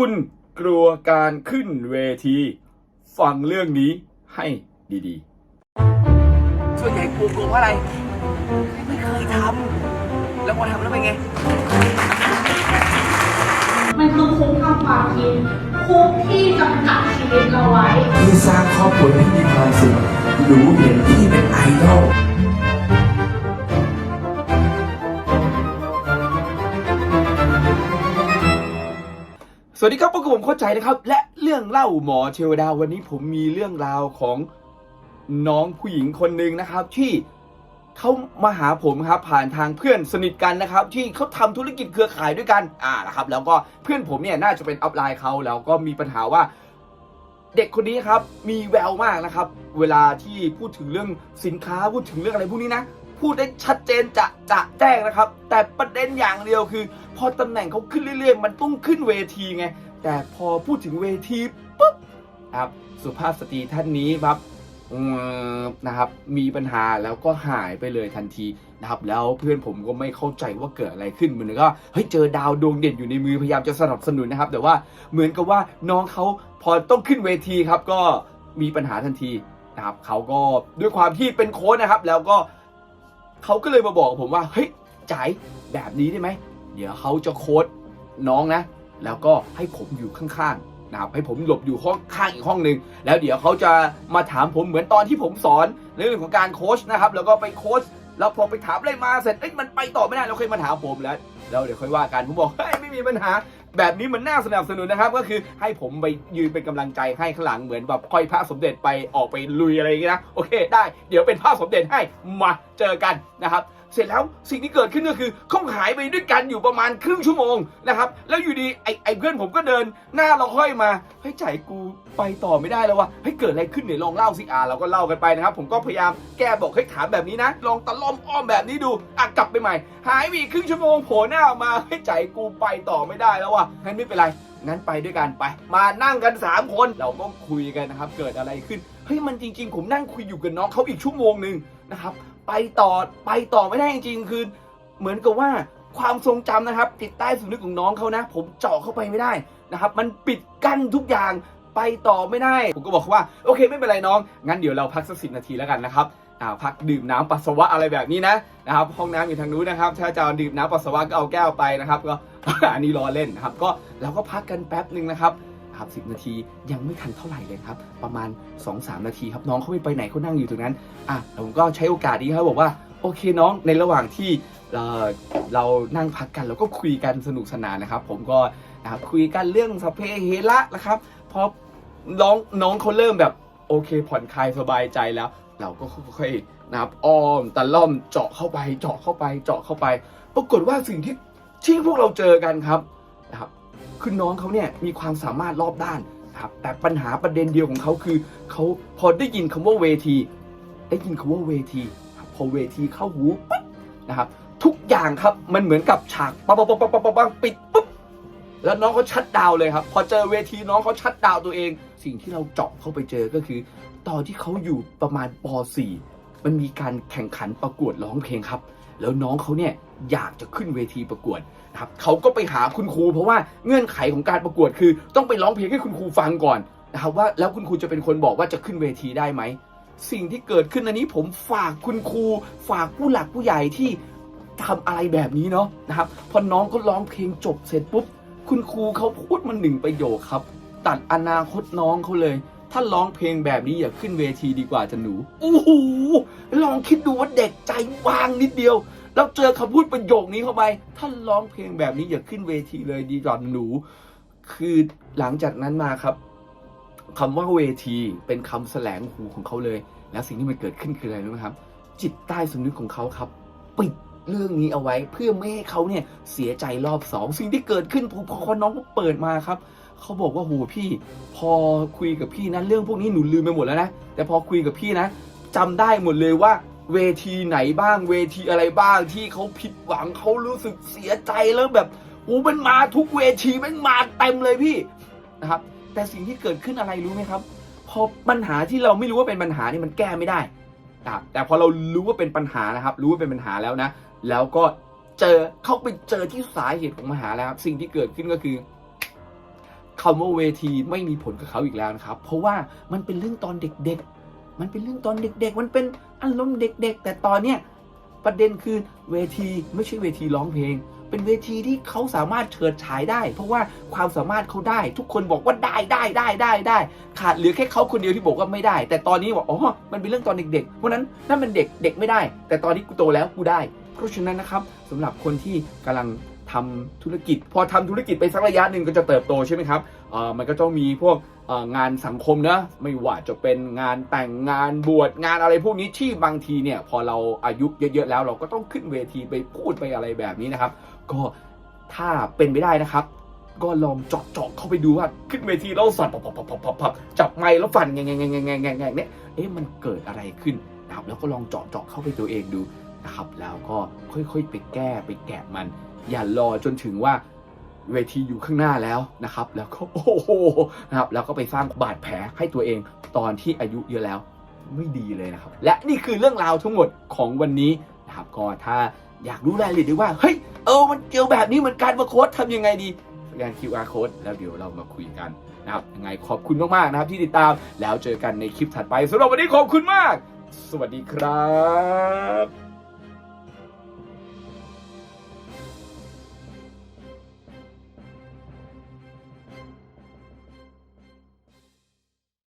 คุณกลัวการขึ้นเวที ฟังเรื่องนี้ให้ดีส่วนใหญ่กลัวกลัวเพราะอะไร ไม่เคยทำแล้วพอทำแล้วเป็นไง มันคือคุกทำความคิดคุกที่จำกัดชีวิตเราไว้ที่สร้างครอบครัวที่มีความสุขรู้เห็นที่เป็นไอดอล วัสดีครับพวกผมเข้าใจนะครับ และเรื่องเล่าหมอเทวดาวันนี้ผมมีเรื่องราวของน้องผู้หญิงคนหนึ่งนะครับ ที่เขามาหาผมครับผ่านทางเพื่อนสนิทกันนะครับ ที่เขาทำธุรกิจเครือข่ายด้วยกันอ่านะครับ แล้วก็เพื่อนผมเนี่ยน่าจะเป็นอัพไลน์เขาแล้วก็มีปัญหาว่า เด็กคนนี้ครับมีแววมากนะครับ เวลาที่พูดถึงเรื่องสินค้าพูดถึงเรื่องอะไรพวกนี้นะพูดได้ชัดเจนจะจะแจ้งนะครับ แต่ประเด็นอย่างเดียวคือ พอตำแหน่งเขาขึ้นเรื่อยๆ มันต้องขึ้นเวทีไง แต่พอพูดถึงเวทีปุ๊บครับสุภาพสตรีท่านนี้ครับนะครับมีปัญหาแล้วก็หายไปเลยทันทีนะครับแล้วเพื่อนผมก็ไม่เข้าใจว่าเกิดอะไรขึ้นเหมือนก็เฮ้ยเจอดาวดวงเด่นอยู่ในมือพยายามจะสนับสนุนนะครับ แต่ว่าเหมือนกับว่าน้องเขาพอต้องขึ้นเวทีครับก็มีปัญหาทันทีนะครับเขาก็ด้วยความที่เป็นโค้ชนะครับ แล้วก็เขาก็เลยมาบอกกับผมว่าเฮ้ยจ๋ายแบบนี้ได้ไหมเดี๋ยวเขาจะโค้ดน้องนะ แล้วก็ให้ผมอยู่ข้างๆนะครับให้ผมหลบอยู่ห้องข้างอีกห้องหนึ่งแล้วเดี๋ยวเขาจะมาถามผมเหมือนตอนที่ผมสอนในเรื่องของการโค้ชนะครับ แล้วก็ไปโค้ชแล้วพอไปถามอะไรมาเสร็จเอ้ยมันไปต่อไม่ได้แล้วค่อยมาถามผมแล้วแล้วเดี๋ยวค่อยว่ากันผมบอกเฮ้ยไม่มีปัญหา แบบนี้มันน่าสนับสนุนนะครับ ก็คือให้ผมไปยืนเป็นกำลังใจให้ข้างหลังเหมือนแบบค่อยพระสมเด็จไปออกไปลุยอะไรอย่างเงี้ยนะโอเค ได้เดี๋ยวเป็นพระสมเด็จให้มาเจอกันนะครับ เสร็จแล้วสิ่งที่เกิดขึ้นก็คือเขาหายไปด้วยกันอยู่ประมาณครึ่งชั่วโมงนะครับ แล้วอยู่ดีไอ้ไอ้เพื่อนผมก็เดิน หน้าเราค่อยมาเฮ้ยใจกูไปต่อไม่ได้แล้ววะเฮ้ยเกิดอะไรขึ้นเนี่ยลองเล่าสิอ่าเราก็เล่ากันไปนะครับ ผมก็พยายามแก้บอกเฮ้ยถามแบบนี้นะ ลองตะล่อมอ้อมแบบนี้ดูอะกลับไปใหม่ หายไปอีกครึ่งชั่วโมงโผล่หน้าออกมาเฮ้ยใจกูไปต่อไม่ได้แล้ววะงั้นไม่เป็นไรงั้นไปด้วยกันไป มานั่งกันสามคนเราก็คุยกันนะครับ เกิดอะไรขึ้น เฮ้ย มันจริง ๆ ผมนั่งคุยอยู่กับน้องเขาอีกชั่วโมงหนึ่งนะครับ ไปต่อไปต่อไม่ได้จริงๆคือเหมือนกับว่าความทรงจำนะครับ ติดใต้สำนึกของน้องเขานะ ผมเจาะเข้าไปไม่ได้นะครับ มันปิดกั้นทุกอย่างไปต่อไม่ได้ ผมก็บอกเขาว่าโอเคไม่เป็นไรน้อง งั้นเดี๋ยวเราพักสักสินาทีแล้วกันนะครับอ่าพักดื่มน้ำปัสสาวะอะไรแบบนี้นะนะครับ ห้องน้ำอยู่ทางนู้นนะครับ ถ้าจะเอาดื่มน้ำปัสสาวะก็เอาแก้วไปนะครับ ก็อันนี้รอเล่นนะครับ ก็เราก็พักกันแป๊บหนึ่งนะครับ ครับสินาที ยังไม่ทันเท่าไหร่เลยครับ ประมาณ 2-3 นาทีครับน้องเขาไม่ไปไหนเขานั่งอยู่ตรงนั้นอะผมก็ใช้โอกาสนี้ครับบอกว่าโอเคน้องในระหว่างที่เอ่อเรานั่งพักกันแล้วก็คุยกันสนุกสนานนะครับ ผมก็นะครับคุยกันเรื่องสเพเฮระนะครับพอน้องน้องเขาเริ่มแบบโอเคผ่อนคลายสบายใจแล้ว เราก็ค่อยๆนะครับอ้อมตะล่อมเจาะเข้าไป เจาะเข้าไปเจาะเข้าไป ปรากฏว่าสิ่งที่ที่พวกเราเจอกันครับนะครับ คือน้องเขาเนี่ยมีความสามารถรอบด้านนะครับแต่ปัญหาประเด็นเดียวของเขาคือเขาพอได้ยินคำว่าเวที ได้ยินคำว่าเวที พอเวทีเข้าหูปั๊บนะครับทุกอย่างครับมันเหมือนกับฉากปังปังปังปังปังปิดปุ๊บแล้วน้องเขาชัดดาวเลยครับ พอเจอเวทีน้องเขาชัดดาวตัวเอง สิ่งที่เราเจาะเข้าไปเจอก็คือ ตอนที่เขาอยู่ประมาณป .4 มันมีการแข่งขันประกวดร้องเพลงครับ แล้วน้องเขาเนี่ย อยากจะขึ้นเวทีประกวดนะครับเขาก็ไปหาคุณครู เพราะว่าเงื่อนไขของการประกวดคือ ต้องไปร้องเพลงให้คุณครูฟังก่อนนะครับว่าแล้วคุณครูจะเป็นคนบอกว่าจะขึ้นเวทีได้ไหมสิ่งที่เกิดขึ้นอันนี้ผมฝากคุณครู ฝากผู้หลักผู้ใหญ่ที่ทำอะไรแบบนี้เนาะนะครับพอน้องเขาร้องเพลงจบเสร็จปุ๊บคุณครูเขาพูดมาหนึ่งประโยคครับ ตัดอนาคตน้องเขาเลย ถ้าร้องเพลงแบบนี้อย่าขึ้นเวทีดีกว่าจะหนูโอ้โหลองคิดดูว่าเด็กใจวางนิดเดียว แล้วเจอคำพูดประโยคนี้เข้าไปถ้านร้องเพลงแบบนี้อย่าขึ้นเวทีเลยดีกว่าหนู คือหลังจากนั้นมาครับคำว่าเวทีเป็นคำแสลงหูของเขาเลย แล้วสิ่งที่มันเกิดขึ้นคืออะไรรู้ไหมครับ จิตใต้สำนึกของเขาครับ ปิดเรื่องนี้เอาไว้เพื่อไม่ให้เขาเนี่ยเสียใจรอบสองสิ่งที่เกิดขึ้นพอพอน้องเปิดมาครับเขาบอกว่าโหพี่ พอคุยกับพี่นะเรื่องพวกนี้หนูลืมไปหมดแล้วนะแต่พอคุยกับพี่นะจำได้หมดเลยว่า เวทีไหนบ้างเวทีอะไรบ้างที่เขาผิดหวังเขารู้สึกเสียใจแล้วแบบโอ้มันมาทุกเวทีมันมาเต็มเลยพี่นะครับ แต่สิ่งที่เกิดขึ้นอะไรรู้ไหมครับ พอปัญหาที่เราไม่รู้ว่าเป็นปัญหานี่มันแก้ไม่ได้นะครับแต่พอเรารู้ว่าเป็นปัญหานะครับ รู้ว่าเป็นปัญหาแล้วนะ แล้วก็เจอเข้าไปเจอที่สาเหตุของปัญหาแล้วครับสิ่งที่เกิดขึ้นก็คือคำว่าเวทีไม่มีผลกับเขาอีกแล้วนะครับ เพราะว่ามันเป็นเรื่องตอนเด็กๆ มันเป็นเรื่องตอนเด็ก ๆ มันเป็น อารมณ์เด็ก ๆ แต่ตอนเนี้ยประเด็นคือเวทีไม่ใช่เวทีร้องเพลง เป็นเวทีที่เขาสามารถเฉิดฉายได้ เพราะว่าความสามารถเขาได้ ทุกคนบอกว่าได้ได้ได้ได้ได้ขาดเหลือแค่เขาคนเดียวที่บอกว่าไม่ได้ แต่ตอนนี้บอกอ๋อมันเป็นเรื่องตอนเด็กๆเพราะนั้นนั่นมันเด็กเด็กไม่ได้ แต่ตอนนี้กูโตแล้วกูได้ เพราะฉะนั้นนะครับสำหรับคนที่กำลังทำธุรกิจ พอทำธุรกิจไปสักระยะหนึ่งก็จะเติบโตใช่ไหมครับ มันก็ต้องมีพวกงานสังคมนะไม่ว่าจะเป็นงานแต่งงานบวชงานอะไรพวกนี้ที่บางทีเนี่ยพอเราอายุเยอะๆแล้ว เราก็ต้องขึ้นเวทีไปพูดไปอะไรแบบนี้นะครับ ก็ถ้าเป็นไปได้นะครับ ก็ลองเจาะเจาะเข้าไปดูว่าขึ้นเวทีแล้วสั่นปับจับไมค์แล้วฟันแงงแงงแงงแงเนี่ยเอ๊ะมันเกิดอะไรขึ้นนะครับแล้วก็ลองเจาะเจาะเข้าไปตัวเองดูนะครับแล้วก็ค่อยๆไปแก้ไปแกะมัน อย่ารอจนถึงว่า เวทีอยู่ข้างหน้าแล้วนะครับ แล้วก็โอ้โหนะครับแล้วก็ไปสร้างบาดแผลให้ตัวเองตอนที่อายุเยอะแล้วไม่ดีเลยนะครับ และนี่คือเรื่องราวทั้งหมดของวันนี้นะครับก็ถ้าอยากรู้รายละเอียดว่าเฮ้ยเออมันเจอแบบนี้เหมือนกันมาโค้ดทำยังไงดีสแกน QR code แล้วเดี๋ยวเรามาคุยกันนะครับยังไงขอบคุณมากๆนะครับที่ติดตามแล้วเจอกันในคลิปถัดไปสำหรับวันนี้ขอบคุณมาก สวัสดีครับ